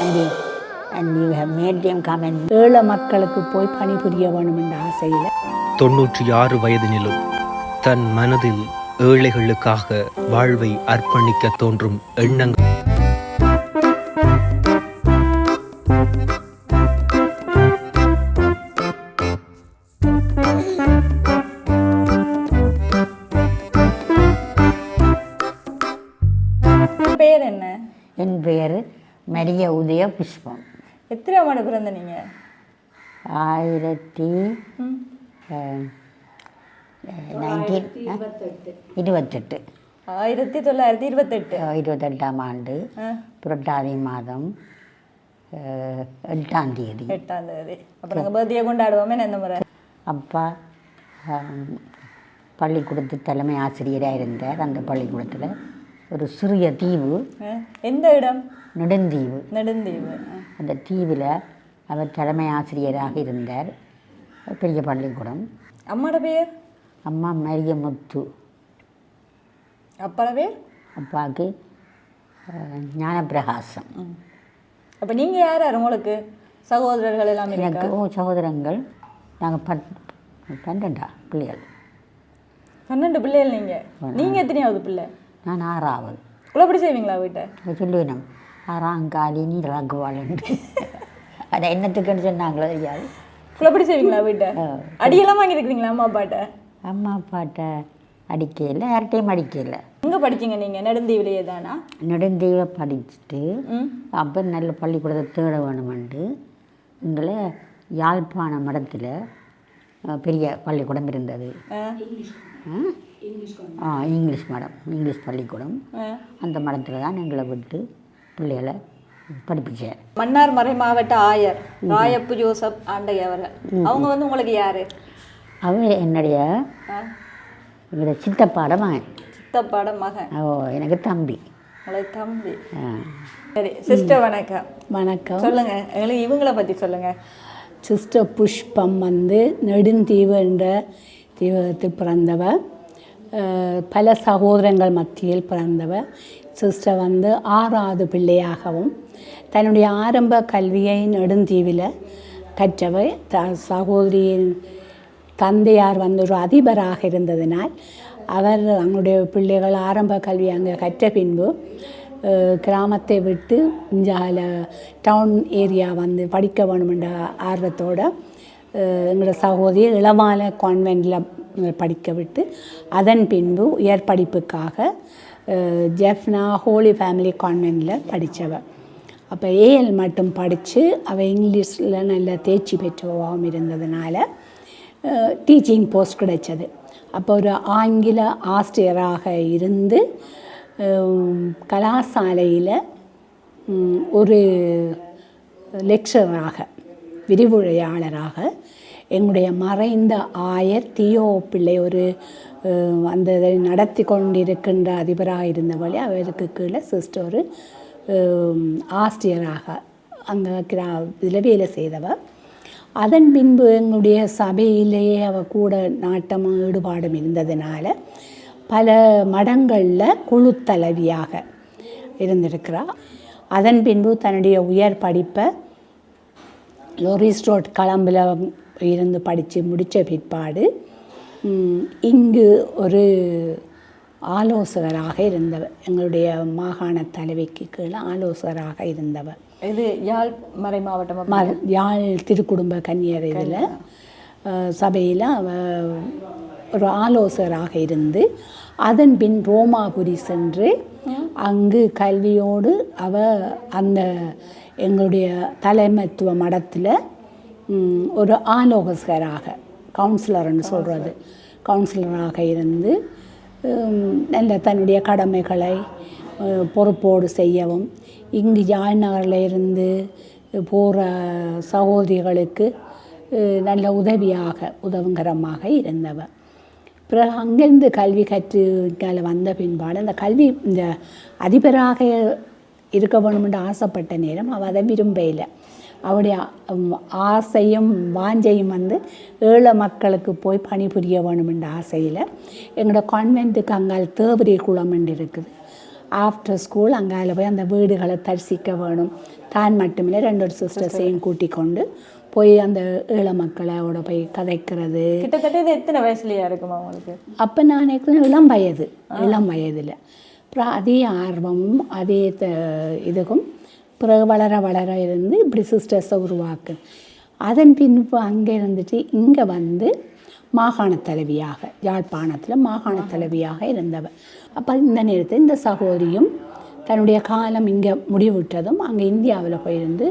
and you, and you have made them ஏழை மக்களுக்கு போய் பணிபுரிய வேணும் என்ற ஆசையில். தொன்னூற்றி ஆறு வயதினிலும் தன் மனதில் ஏழைகளுக்காக வாழ்வை அர்ப்பணிக்க தோன்றும் எண்ணங்கள். எத்தனை ஆண்டு பிறந்த நீங்க ஆயிரத்தி இருபத்தெட்டு. ஆயிரத்தி தொள்ளாயிரத்தி இருபத்தெட்டு. இருபத்தெட்டாம் ஆண்டு புரட்டாதி மாதம் எட்டாம் தேதி. எட்டாம் தேதி. அப்போ நாங்கள் பர்த்டே கொண்டாடுவோமே இந்த முறை. அப்பா பள்ளிக்கூடத்து தலைமை ஆசிரியராக இருந்தார் அந்த பள்ளிக்கூடத்தில். ஒரு சிறிய தீவு எந்த இடம்? நெடுந்தீவு. நெடுந்தீவு. அந்த தீவில் அவர் தலைமை ஆசிரியராக இருந்தார். பெரிய பள்ளிக்கூடம். அம்மாட பேர் அம்மா மரியமுத்து. அப்பாட பேர் அப்பாவுக்கு அஹ், ஞானப்பிரகாசம். அப்போ நீங்கள் யார் உங்களுக்கு? சகோதரர்கள் எல்லாம் எனக்கு ஓ சகோதரங்கள் நாங்கள் பத் பன்னெண்டா பிள்ளைகள். பன்னெண்டு பிள்ளைகள் நீங்கள் நீங்கள் எத்தனையாவது பிள்ளை? நான் ஆறாவது குழப்படி செய்வீங்களா வீட்டை? சொல்லுவேன் ஆறாங்காலி நீ ராகுவாளுண்டு அதை என்னத்துக்குன்னு சொன்னாங்களோ தெரியாது. குழப்படி செய்வீங்களா வீட்டை? அடியெல்லாம் வாங்கியிருக்கிறீங்களா அம்மா அப்பாட்ட? அம்மா அப்பாட்ட அடிக்கையில் யார்கிட்டையும் அடிக்கல எங்கே படிச்சீங்க நீங்கள் நெடுந்தீவிலேயே தானா? நெடுந்தீவை படிச்சுட்டு அப்போ நல்ல பள்ளிக்கூடத்தை தேட வேணுமெண்டு எங்களை யாழ்ப்பாண மடத்தில் பெரிய பள்ளிக்கூடம் இருந்தது. ஆ இங்கிலீஷ் மடம் இங்கிலீஷ் பள்ளிக்கூடம். அந்த மடத்தில் தான் எங்களை விட்டு பிள்ளைகளை படிப்பிச்சார். மன்னார் மறை மாவட்ட ஆயர் ராயப்பு ஜோசப் ஆண்டை அவர்கள் அவங்க வந்து உங்களுக்கு யாரு? அவர் என்னுடைய? எங்களுடைய சித்தப்பாட மகன். சித்தப்பாட மகன். ஓ எனக்கு தம்பி. உங்களுக்கு தம்பி. ஆ. சரி சிஸ்டர் வணக்கம். வணக்கம். சொல்லுங்க எங்களுக்கு இவங்கள பத்தி சொல்லுங்க. சிஸ்டர் புஷ்பம் வந்து நெடுந்தீவு என்ற தீவகத்தில் பிறந்தவர் பல சகோதரங்கள் மத்தியில் பிறந்தவர் சிஸ்டர் வந்து ஆறாவது பிள்ளையாகவும் தன்னுடைய ஆரம்ப கல்வியை நெடுந்தீவில் கற்றவர் த சகோதரியின் தந்தையார் வந்து ஒரு அதிபராக இருந்ததினால் அவர் அவங்களுடைய பிள்ளைகள் ஆரம்ப கல்வி அங்கே கற்ற பின்பு கிராமத்தை விட்டு இஞ்சால டவுன் ஏரியா வந்து படிக்க வேணுமென்ற ஆர்வத்தோட எங்களோட சகோதரி இளமால கான்வென்ட்டில் படிக்க விட்டு அதன் பின்பு உயர் படிப்புக்காக ஜெஃப்னா ஹோலி ஃபேமிலி கான்வென்ட்டில் படித்தவள் அப்போ ஏஎல் மட்டும் படித்து அவள் இங்கிலீஷில் நல்ல தேர்ச்சி பெற்றவாகவும் இருந்ததுனால டீச்சிங் போஸ்ட் கிடைச்சது. அப்போ ஒரு ஆங்கில ஆசிரியராக இருந்து கலாசாலையில் ஒரு லெக்சராக விரிவுரையாளராக எங்களுடைய மறைந்த ஆயர் தியோ பிள்ளை ஒரு அந்த இதை நடத்தி கொண்டிருக்கின்ற அதிபராக இருந்தவளே அவருக்கு கீழே சிஸ்டர் ஒரு ஆசிரியராக அங்கே கிரா இதில் வேலை செய்தவர் அதன் பின்பு எங்களுடைய சபையிலேயே அவ கூட நாட்டமும் ஈடுபாடும் இருந்ததுனால பல மடங்களில் குழு தலைவியாக இருந்திருக்கிறார் அதன் பின்பு தன்னுடைய உயர் படிப்பை லோரிஸ் ரோட் களம்பில் இருந்து படித்து முடித்த பிற்பாடு இங்கு ஒரு ஆலோசகராக இருந்தவர் எங்களுடைய மாகாண தலைவிக்கு கீழே ஆலோசகராக இருந்தவர். இது யாழ் மறை மாவட்டம் யாழ் திருக்குடும்ப கன்னியர் இதில். சபையில் ஒரு ஆலோசகராக இருந்து அதன் பின் ரோமாபுரி சென்று அங்கு கல்வியோடு அவ அந்த எங்களுடைய தலைமைத்துவ மடத்தில் ஒரு ஆலோசகராக கவுன்சிலர்னு சொல்கிறது கவுன்சிலராக இருந்து நல்ல தன்னுடைய கடமைகளை பொறுப்போடு செய்யவும் இங்கு யாழ்நகரில் இருந்து போகிற சகோதரிகளுக்கு நல்ல உதவியாக உதவுங்கரமாக இருந்தவர் பிறகு அங்கேருந்து கல்வி கற்று வந்த பின்பாடு அந்த கல்வி இந்த அதிபராக இருக்க வேணுமென்று ஆசைப்பட்ட நேரம் அவள் அதை விரும்பல அவருடைய ஆசையும் வாஞ்சையும் வந்து ஏழை மக்களுக்கு போய் பணிபுரிய வேணுமென்ற ஆசையில் எங்களோட கான்வென்ட்டுக்கு அங்கால் தேவரி குளம் என்று இருக்குது. ஆஃப்டர் ஸ்கூல் அங்கால போய் அந்த வீடுகளை தரிசிக்க வேணும். தான் மட்டுமில்லை ரெண்டு ஒரு சிஸ்டர்ஸையும் கூட்டிக் கொண்டு போய் அந்த ஏழை மக்களோட போய் கதைக்கிறது. கிட்டத்தட்ட இது எத்தனை வயசுலயா இருக்குமா உங்களுக்கு? அப்போ நான் இளம் வயது இளம் வயதில். அப்புறம் அதே ஆர்வமும் அதே த இதுக்கும் பிறகு வளர வளர இருந்து இப்படி சிஸ்டர்ஸை உருவாக்கு அதன் பின்பு அங்கே இருந்துட்டு இங்கே வந்து மாகாண தலைவியாக யாழ்ப்பாணத்தில் மாகாண தலைவியாக இருந்தவர் அப்போ இந்த நேரத்தில் இந்த சகோதரியும் தன்னுடைய காலம் இங்கே முடிவுற்றதும் அங்கே இந்தியாவில் போயிருந்து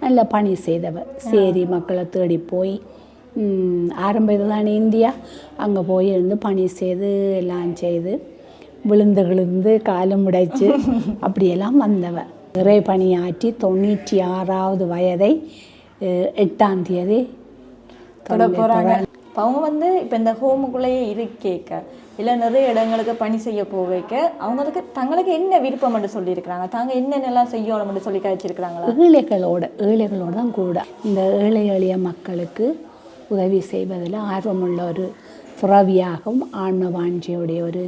நல்ல பணி செய்தவர் சேரி மக்களை தேடி போய் ஆரம்ப இதுதானே இந்தியா? அங்கே போய் இருந்து பணி செய்து எல்லாம் செய்து விழுந்து விழுந்து காலம் உடைச்சு அப்படியெல்லாம் வந்தவ. இறை பணியாற்றி தொண்ணூற்றி ஆறாவது வயதை எட்டாம் தேதி அவங்க வந்து இப்ப இந்த ஹோமுக்குள்ளேயே இருக்கேக்க. இல்ல நிறைய இடங்களுக்கு பணி செய்ய போவேக்க. அவங்களுக்கு தங்களுக்கு என்ன விருப்பம் என்று சொல்லியிருக்கிறாங்க? தாங்க என்னென்னலாம் செய்யணும்னு சொல்லி கழிச்சிருக்கிறாங்களா ஏழைகளோட ஏழைகளோட தான் கூட. இந்த ஏழை எளிய மக்களுக்கு உதவி செய்வதில் ஆர்வமுள்ள ஒரு துறவியாகவும் ஆன்ம வாஞ்சியுடைய ஒரு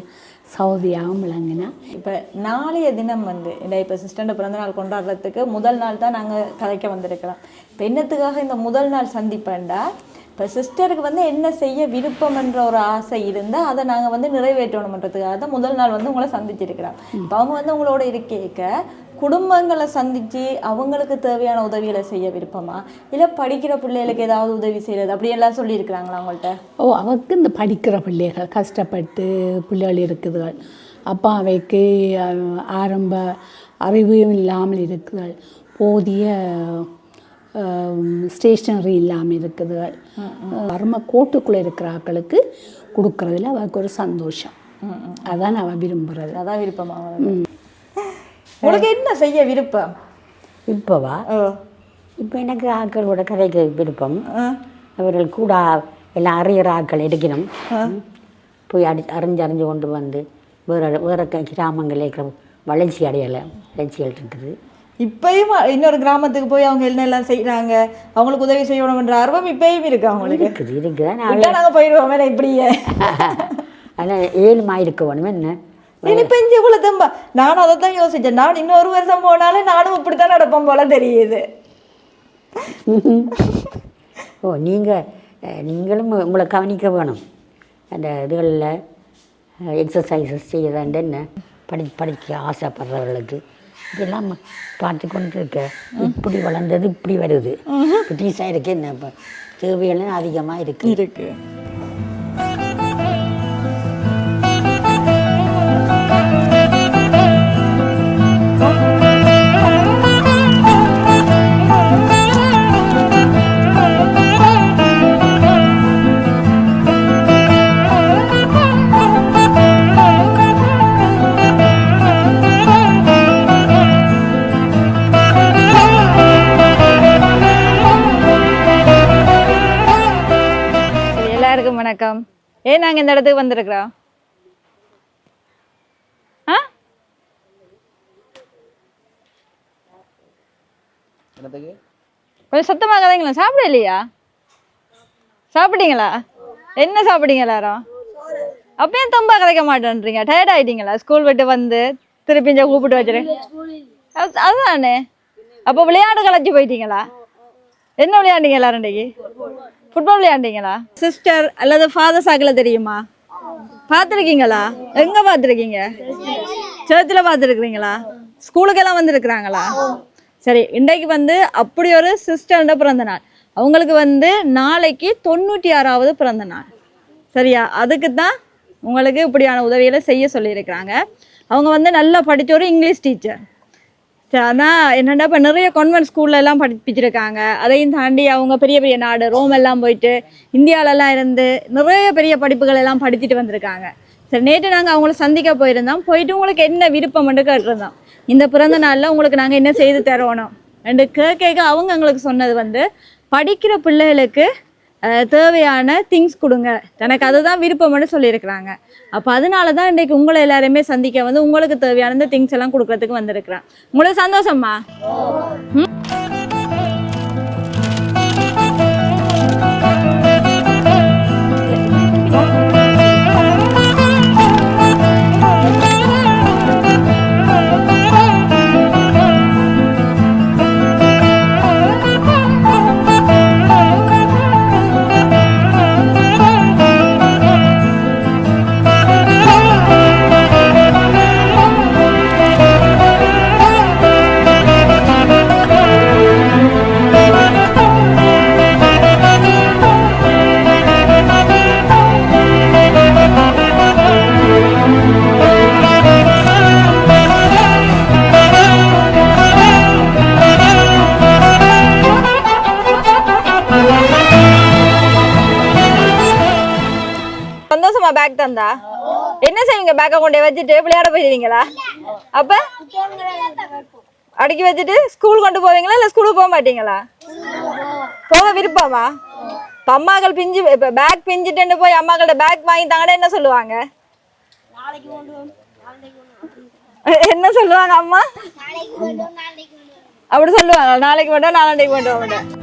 சௌதியாகவும் விளங்கினா இப்போ நாளைய தினம் வந்து இந்த இப்போ சிஸ்டர் பிறந்த நாள் கொண்டாடுறதுக்கு முதல் நாள் தான் நாங்கள் கதைக்க வந்திருக்கிறோம். இப்போ என்னத்துக்காக இந்த முதல் நாள் சந்திப்பேன்டா? இப்போ சிஸ்டருக்கு வந்து என்ன செய்ய விருப்பம் என்ற ஒரு ஆசை இருந்தால் அதை நாங்கள் வந்து நிறைவேற்றணுன்றதுக்காக தான் முதல் நாள் வந்து உங்களை சந்திச்சிருக்கிறோம். இப்போ அவங்க வந்து உங்களோட இருக்கேக்க குடும்பங்களை சந்திச்சு அவங்களுக்கு தேவையான உதவிகளை செய்ய விருப்பமா? இல்ல படிக்கிற பிள்ளைகளுக்கு ஏதாவது உதவி செய்யறது? அப்படி எல்லாம் சொல்லியிருக்கிறாங்களா அவங்கள்ட்ட? ஓ அவருக்கு இந்த படிக்கிற பிள்ளைகள் கஷ்டப்பட்டு பிள்ளைகள் இருக்குதுகள். அப்பா அவைக்கு ஆரம்ப அறிவும் இல்லாமல் இருக்குதுகள். போதிய ஸ்டேஷனரி இல்லாமல் இருக்குதுகள். வறும கோட்டுக்குள்ளே இருக்கிற ஆட்களுக்கு கொடுக்கறதுல அவருக்கு ஒரு சந்தோஷம். அதான் அவன் விரும்புகிறது அதான் விருப்பமா உங்களுக்கு என்ன செய்ய விருப்பம்? இப்போவா ஓ இப்போ எனக்கு ஆக்களோட கதைக்கு விருப்பம். அவர்கள் கூட எல்லாம் அறிகிற ஆட்கள் எடுக்கணும். போய் அடி அறிஞ்சு அறிஞ்சு கொண்டு வந்து வேறு வேறு கிராமங்களில் இருக்கிற வளர்ச்சி அடையலை. வளர்ச்சிகள் இருக்குது இப்பயும் இன்னொரு கிராமத்துக்கு போய் அவங்க என்ன எல்லாம் செய்யறாங்க அவங்களுக்கு உதவி செய்யணும்ன்ற ஆர்வம் இப்பயும் இருக்கு அவங்களுக்கு? இருக்குது இருக்குதா. நான் விட்டா நாங்க போயிடுவோம் வேற இப்படியே. அதில் ஏழுமா இருக்க வேணும் என்ன? இனி பெஞ்சு இவ்வளவு தம்பா. நானும் அதை தான் யோசிச்சேன். நான் இன்னொரு வருஷம் போனாலும் நானும் இப்படித்தான் நடப்பேன் போல தெரியுது. ஓ நீங்கள் நீங்களும் உங்களை கவனிக்க வேணும். அந்த இதுகளில் எக்ஸசைசஸ் செய்யறதாண்டு என்ன? படி படிக்க ஆசைப்படுறவர்களுக்கு. இதெல்லாம் பார்த்து கொண்டு இருக்க இப்படி வளர்ந்தது இப்படி வருது. புதுசாக இருக்கு என்ன தேவையெல்லாம் அதிகமாக இருக்குது இருக்கு. எல்லாருக்கும் ஏன் நாங்க இந்த இடத்துக்கு வந்திருக்கிறோம். ஆ? கொஞ்சம் சத்தமாக கதைங்களா சாப்பிட இல்லையா? சாப்பிட்டீங்களா? என்ன சாப்பிட்டீங்க எல்லாரும்? அப்பயும் தம்பா கதைக்க மாட்டேன்றீங்க? டயர்ட் ஆயிட்டீங்களா? ஸ்கூல் விட்டு வந்து திருப்பி இங்க கூப்பிட்டு வச்சுரு அது- அதுதானே. அப்போ விளையாட்டு கலைச்சு போயிட்டீங்களா? என்ன விளையாண்டீங்க எல்லாரும் இன்னைக்கு? ஃபுட்பால் விளையாண்டீங்களா சிஸ்டர் அல்லது ஃபாதர் சாக்கில் தெரியுமா? பார்த்துருக்கீங்களா? எங்கே பார்த்துருக்கீங்க? சர்ச்சில் பார்த்துருக்குறீங்களா? ஸ்கூலுக்கெல்லாம் வந்துருக்குறாங்களா? சரி இன்றைக்கு வந்து அப்படி ஒரு சிஸ்டர்ன்ற பிறந்த நாள். அவங்களுக்கு வந்து நாளைக்கு தொண்ணூற்றி ஆறாவது பிறந்த நாள். சரியா? அதுக்கு தான் உங்களுக்கு இப்படியான உதவிகளை செய்ய சொல்லியிருக்கிறாங்க. அவங்க வந்து நல்லா படித்த ஒரு இங்கிலீஷ் டீச்சர் சரி, என்னென்னா இப்போ நிறைய கான்வென்ட் ஸ்கூல்லலாம் படிப்பிச்சிருக்காங்க. அதையும் தாண்டி அவங்க பெரிய பெரிய நாடு ரோம் எல்லாம் போயிட்டு இந்தியாவிலலாம் இருந்து நிறைய பெரிய படிப்புகள் எல்லாம் படிச்சுட்டு வந்திருக்காங்க. சரி நேற்று நாங்கள் அவங்கள சந்திக்க போயிருந்தோம். போயிட்டு உங்களுக்கு என்ன விருப்பம்னு கேட்டிருந்தோம். இந்த பிறந்த நாளில் உங்களுக்கு நாங்கள் என்ன செய்து தரணும்? ரெண்டு கேட்க அவங்க எங்களுக்கு சொன்னது வந்து படிக்கிற பிள்ளைகளுக்கு தேவையான திங்ஸ் கொடுங்க. எனக்கு அதுதான் விருப்பம்னு சொல்லியிருக்கிறாங்க. அப்போ அதனால தான் இன்றைக்கு உங்களை எல்லாருமே சந்திக்க வந்து உங்களுக்கு தேவையான இந்த திங்ஸ் எல்லாம் கொடுக்கறதுக்கு வந்திருக்கிறேன். உங்களுக்கு சந்தோஷமா ம்? வச்சுட்டு விளையாட போயிருவீங்களா அப்ப அடுக்கி வச்சுட்டு ஸ்கூல் கொண்டு போவீங்களா இல்ல ஸ்கூலுக்கு போக மாட்டீங்களா? போக விருப்பமா? இப்ப அம்மாக்கள் பிஞ்சு இப்ப பேக் பிஞ்சிட்டு போய் அம்மாக்கள்ட்ட பேக் வாங்கி தாங்கன்னா என்ன சொல்லுவாங்க? என்ன சொல்லுவாங்க அம்மா? அப்படி சொல்லுவாங்க. நாளைக்கு மட்டும் நாளாண்டைக்கு மட்டும்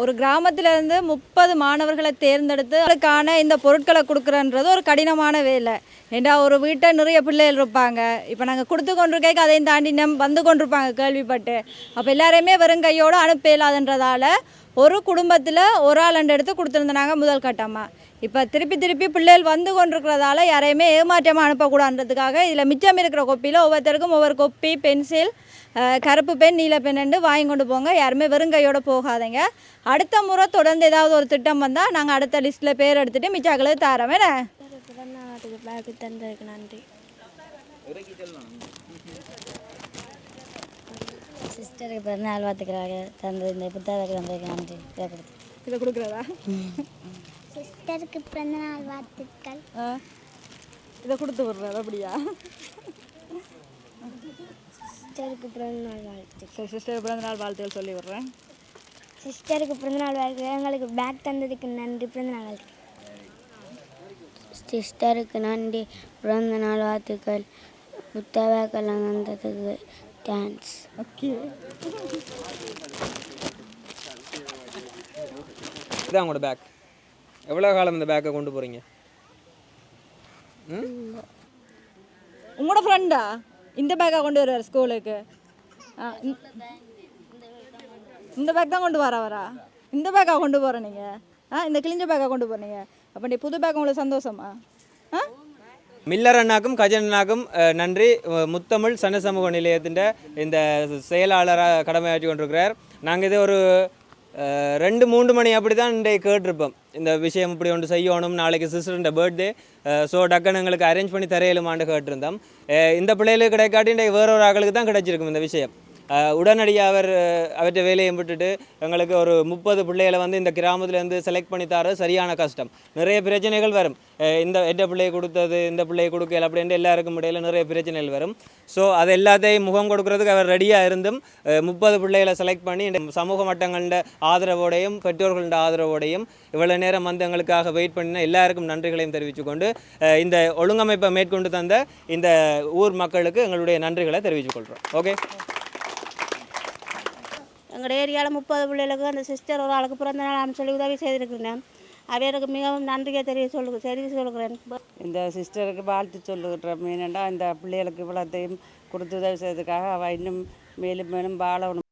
ஒரு கிராமத்துல இருந்து முப்பது மாணவர்களை தேர்ந்தெடுத்து அதுக்கான இந்த பொருட்களை கொடுக்குறன்றது ஒரு கடினமான வேலை. ஏண்டா ஒரு வீட்டை நிறைய பிள்ளைகள் இருப்பாங்க. இப்போ நாங்கள் கொடுத்து கொண்டிருக்கேக்கு அதையும் தாண்டி நம் வந்து கொண்டிருப்பாங்க கேள்விப்பட்டு. அப்போ எல்லாரையுமே வெறும் கையோடு அனுப்ப இயலாதுன்றதால ஒரு குடும்பத்தில் ஒரு ஆள் அண்டு எடுத்து கொடுத்துருந்தாங்க முதல் கட்டமாக இப்போ திருப்பி திருப்பி பிள்ளைகள் வந்து கொண்டிருக்கிறதால யாரையுமே ஏமாற்றமாக அனுப்பக்கூடாதுன்றதுக்காக இதில் மிச்சம் இருக்கிற கொப்பியில் ஒவ்வொருத்தருக்கும் ஒவ்வொரு கொப்பி பென்சில் கருப்பு பென் நீல பென்னு வாங்கி கொண்டு போங்க. யாருமே வெறுங்கையோட போகாதீங்க. அடுத்த முறை தொடர்ந்து ஏதாவது ஒரு திட்டம் வந்தால் நாங்கள் அடுத்த லிஸ்ட்டில் பேர் எடுத்துகிட்டு மிச்சாக்களுக்கு தரோம் என்ன? பிறந்தநாட்டுக்கு பேக்கு தந்ததுக்கு நன்றி சிஸ்டருக்கு பிறந்தநாள் பார்த்துக்கிறாங்க தந்தது. இந்த புத்தகத்துக்கு தந்ததுக்கு நன்றி. இதை கொடுத்து இதை கொடுக்குறதா? சிஸ்டருக்கு பிறந்தநாள் வாழ்த்துக்கள். இதை கொடுத்து விட்றது அப்படியா? சிஸ்டருக்கு பிறந்தநாள் வாழ்த்து சரி சிஸ்டர் பிறந்த நாள் வாழ்த்துக்கள் சொல்லி விட்றேன். சிஸ்டருக்கு பிறந்தநாள் வாழ்த்து எங்களுக்கு பேக் தந்ததுக்கு நன்றி பிறந்தநாள் வாழ்த்து சிஸ்டருக்கு நன்றி பிறந்தநாள் வாழ்த்துக்கள். புத்தகக்கெல்லாம் தந்ததுக்கு தேங்க்ஸ் ஓகே. இதான் உங்களோட பேக். எவ்வளோ காலம் இந்த பேக்கை கொண்டு போகிறீங்க உங்களோட ஃப்ரெண்டா இந்த பேக்கை கொண்டு வருவார் ஸ்கூலுக்கு இந்த- பேக் தான் கொண்டு வர வரா இந்த பேக்கா கொண்டு போகிற நீங்கள் ஆ இந்த கிழிஞ்ச பேக்கா கொண்டு போகிறீங்க அப்போ நீ புது பேக் உங்களுக்கு சந்தோஷமா? ஆ? மில்லர் அண்ணாக்கும் கஜன் அண்ணாக்கும் நன்றி. முத்தமிழ் சன சமூக நிலையத்தின் இந்த செயலாளராக கடமையாற்றி கொண்டிருக்கிறார். நாங்கள் இது ஒரு ரெண்டு மூன்று மணி அப்படி தான் இன்றைக்கு கேட்டிருப்போம். இந்த விஷயம் இப்படி ஒன்று செய்யணும் நாளைக்கு சிஸ்டர்ன்ற பர்த்டே ஸோ டக்குன்னு எங்களுக்கு அரேஞ்ச் பண்ணி தரையிலுமான்னு கேட்டிருந்தோம். இந்த பிள்ளைகளுக்கு கிடைக்காட்டி இன்றைக்கு வேற ஒரு ஆக்களுக்கு தான் கிடைச்சிருக்கும் இந்த விஷயம். உடனடியாக அவர் அவற்றை வேலையை விட்டுட்டு எங்களுக்கு ஒரு முப்பது பிள்ளைகளை வந்து இந்த கிராமத்துலேருந்து செலக்ட் பண்ணி தரது சரியான கஷ்டம். நிறைய பிரச்சனைகள் வரும். இந்த எந்த பிள்ளையை கொடுத்தது இந்த பிள்ளையை கொடுக்கல அப்படின்ட்டு எல்லாருக்கும் இடையில நிறைய பிரச்சனைகள் வரும். ஸோ அது எல்லாத்தையும் முகம் கொடுக்கறதுக்கு அவர் ரெடியாக இருந்தும் முப்பது பிள்ளைகளை செலக்ட் பண்ணி இந்த சமூக மட்டங்கள ஆதரவோடையும் பெற்றோர்களின் ஆதரவோடையும் இவ்வளோ நேரம் வந்து எங்களுக்காக வெயிட் பண்ணின எல்லாருக்கும் நன்றிகளையும் தெரிவித்துக்கொண்டு இந்த ஒழுங்கமைப்பை மேற்கொண்டு தந்த இந்த ஊர் மக்களுக்கு எங்களுடைய நன்றிகளை தெரிவித்துக் கொள்கிறோம் ஓகே எங்கள் ஏரியாவில் முப்பது பிள்ளைகளுக்கு அந்த சிஸ்டர் ஒரு ஆளுக்கு பிறந்த நாள் சொல்லி உதவி செய்திருக்கிறேன் அவருக்கு மிகவும் நன்றியை தெரிய சொல்லு தெரிய சொல்கிறேன் இந்த சிஸ்டருக்கு வாழ்த்து சொல்லுகிற மீனண்டா இந்த பிள்ளைகளுக்கு இவ்வளோத்தையும் கொடுத்து உதவி செய்ததுக்காக அவள் இன்னும் மேலும் மேலும் வாழணும்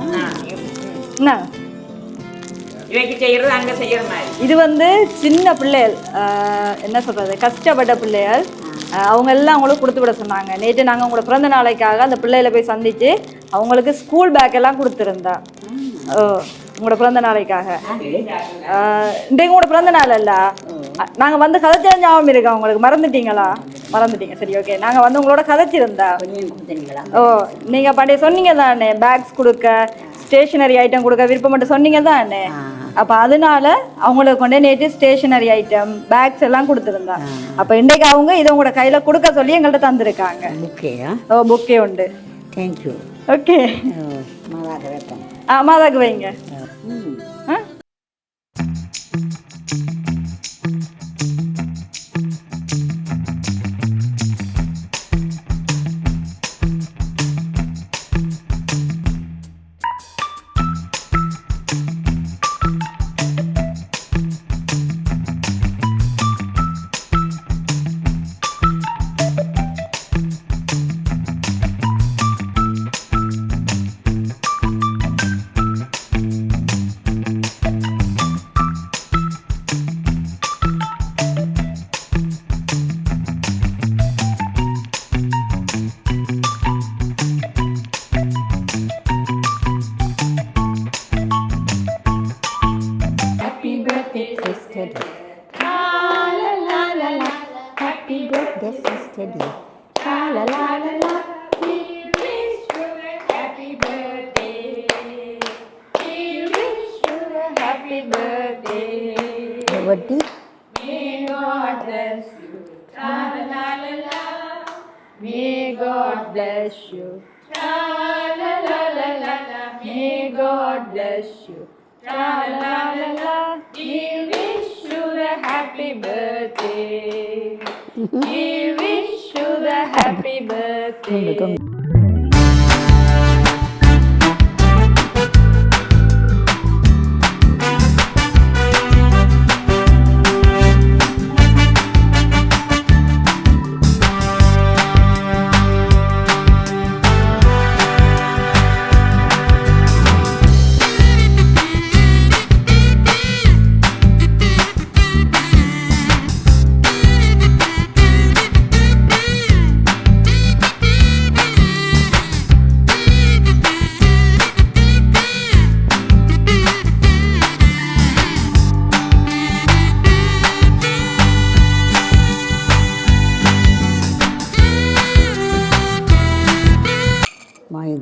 என்ன? இவைக்கு செய்யறது அங்க செய்யற மாதிரி. இது வந்து சின்ன பிள்ளைகள் என்ன சொல்றது கஷ்டப்பட்ட பிள்ளைகள். அவங்க எல்லாம் அவங்களுக்கு கொடுத்து விட சொன்னாங்க. நேற்று நாங்கள் உங்களோட பிறந்த நாளைக்காக அந்த பிள்ளைகளை போய் சந்திச்சு அவங்களுக்கு ஸ்கூல் பேக் எல்லாம் கொடுத்துருந்தா. ஓ உங்களோட பிறந்த நாளைக்காக. இன்றைக்கு உங்களோட பிறந்த நாள் இல்ல நாங்கள் வந்து கதைச்ச ஞாபகம் இருக்கா உங்களுக்கு? மறந்துட்டீங்களா? மறந்துட்டீங்க. சரி ஓகே நாங்கள் வந்து உங்களோட கதைச்சிருந்தா. ஓ நீங்கள் பண்டைய சொன்னீங்க தானே பேக்ஸ் கொடுக்க ஸ்டேஷனரி ஐட்டம் கொடுக்க விருப்பம் மட்டும் சொன்னீங்க தானே? அப்போ அதனால அவங்களுக்கு கொண்டு நேற்று ஸ்டேஷனரி ஐட்டம் பேக்ஸ் எல்லாம் கொடுத்துருந்தா. அப்போ இன்றைக்கு அவங்க இதை உங்களோட கையில் கொடுக்க சொல்லி எங்கள்கிட்ட தந்திருக்காங்க. ஓகேயா ஓ புக்கே உண்டு. தேங்க்யூ ஓகே மாதாக வைப்பேன் ஆ மாதாக்கு வைங்க. ஆ? happy birthday. Come, come.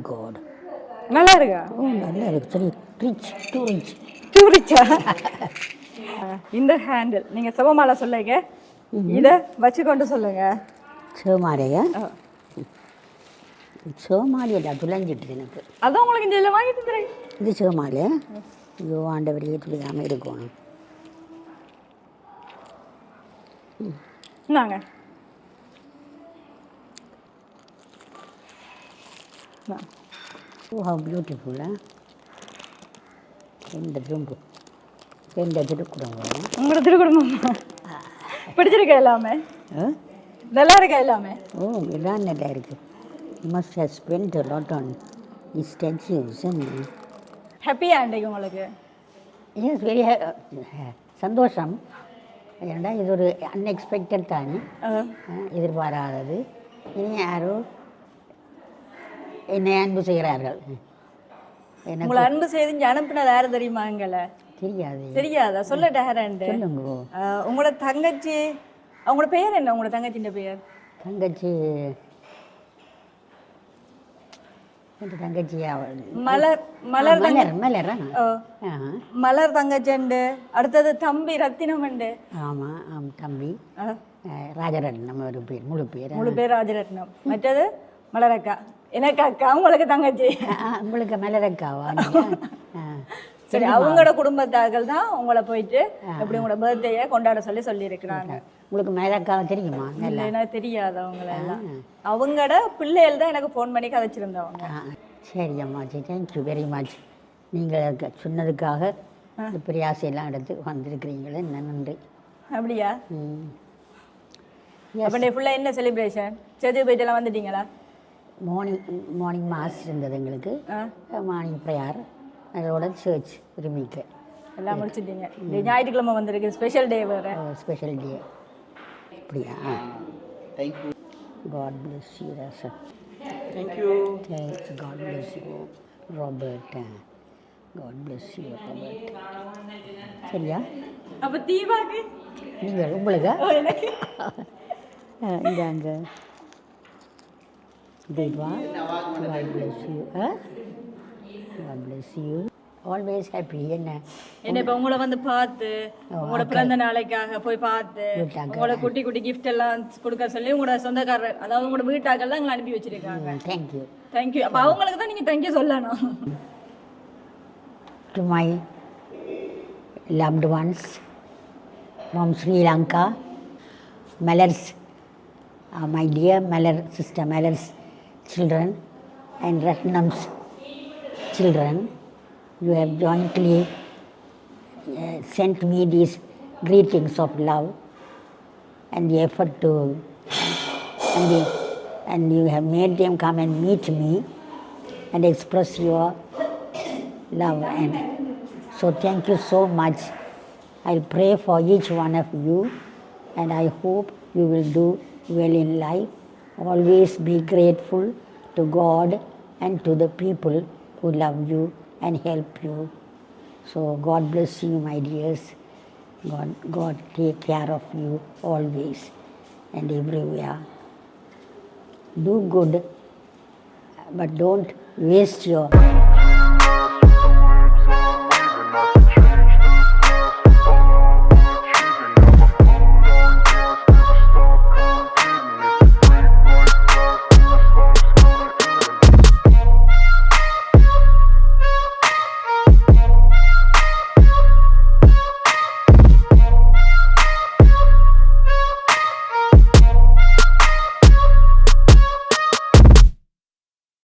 God நல்லா இருக்கா ஓ நல்லா இருக்கு சரி ரிச் டூ ரிச் டூரிச்சா இந்த ஹேண்டில் நீங்க சிவமாலை சொல்லுங்க. இத வச்சுக்கொண்டு சொல்லுங்க. சிவமாலையா? சிவமாலையடா துளைஞ்சிட்டு எனக்கு. அதான் உங்களுக்கு இந்த இதில் வாங்கி தந்துறேன் இது சிவமாலையா ஐயோ ஆண்டவரையே துளிக்காமல் இருக்கணும். இந்தாங்க ஓ ஹவ் பியூட்டிஃபுல்லா ரெண்டு திரும்பு ரெண்டு திருக்குறவங்க உங்களோட திருக்குடும்பம் பிடிச்சிருக்கா எல்லாமே? நல்லா இருக்கா எல்லாமே? ஓ எல்லாம் நல்லா இருக்கு. You must have spend lot on the statues and ஹாப்பியா அன்றைக்கு உங்களுக்கு. எஸ் வெரி சந்தோஷம். ஏன்னா இது ஒரு அன்எக்ஸ்பெக்டட் தானே எதிர்பாராதது. இனி யாரோ என்னை அன்பு செய்கிறார்கள். உங்களை அன்பு செய்து இங்க அனுப்புனது யாரு தெரியுமா எங்களை? தெரியாது. தெரியாதா? சொல்லட்ட ஹேரண்டு சொல்லுங்க. உங்களோட தங்கச்சி அவங்களோட பெயர் என்ன? உங்களோட தங்கச்சின்ற பெயர் தங்கச்சி என் தங்கச்சி அவள்? மலர் மலர் மலர் மலர்? மலர் தங்கச்சண்டு அடுத்தது தம்பி ரத்தினம் உண்டு. ஆமாம் ஆம் தம்பி. ராஜரட்னம் ஒரு பேர் முழு பேர். முழு பேர் ராஜரத்னம். மற்றது மலரக்கா. எனக்கு அக்கா உங்களுக்கு தங்கச்சி. உங்களுக்கு மலரக்காவா. சரி அவங்களோட குடும்பத்தார்கள் தான் உங்களை போயிட்டு எப்படி உங்களோட பர்த்டேயை கொண்டாட சொல்லி சொல்லியிருக்கிறாங்க. உங்களுக்கு மலரக்காவை தெரியுமா? எனக்கு தெரியாது அவங்கள எல்லாம். அவங்களோட பிள்ளைகள் தான் எனக்கு ஃபோன் பண்ணி கதைச்சிருந்தவங்க. சரி அம்மாச்சி தேங்க்யூ வெரி மச் நீங்கள் சொன்னதுக்காக பிரயாசையெல்லாம் எடுத்து வந்திருக்கிறீங்களே. நன்றி. அப்படியா? ம். அப்போ ஃபுல்லாக என்ன செலிப்ரேஷன் சேர்த்து போயிட்டு எல்லாம் வந்துட்டீங்களா? மார்னிங் மார்னிங் மாஸ் இருந்தது எங்களுக்கு. மார்னிங் ப்ரேயர் அதோட சர்ச் திரும்பிக்க எல்லாம் முடிச்சிட்டீங்க. ஞாயிற்றுக்கிழமை வந்திருக்கு. ஸ்பெஷல் டே வேறு. ஸ்பெஷல் டே அப்படியா? Thank you God bless you Rasan thank you thanks God bless you Robert God bless you Robert சரியா? அப்போ தீபாக்கு? நீங்கள் உங்களுக்கு? இந்தாங்க. Deepa God bless you God bless you always happy என்ன? என்ன இப்போ உங்களை வந்து பார்த்து உங்களோட பிறந்த நாளைக்காக போய் பார்த்து. உங்களோட குட்டி குட்டி கிஃப்ட் எல்லாம் கொடுக்க சொல்லி உங்களோட சொந்தக்காரர் அதாவது உங்களோட வீட்டாக்கெல்லாம் எங்களை அனுப்பி வச்சிருக்காங்க. தேங்க்யூ தேங்க்யூ அப்போ அவங்களுக்கு தான் நீங்கள் தேங்க்யூ சொல்லணும். To my loved ones from Sri Lanka, Mallar's, uh, my dear Mallar sister Mallar's children and Ratnam's children. You have jointly uh, sent me these greetings of love and the effort to, and, the, and you have made them come and meet me and express your love and so thank you so much i'll pray for each one of you and i hope you will do well in life always be grateful to god and to the people who love you and help you. So god bless you my dears. God god take care of you always and everywhere. Do good but don't waste your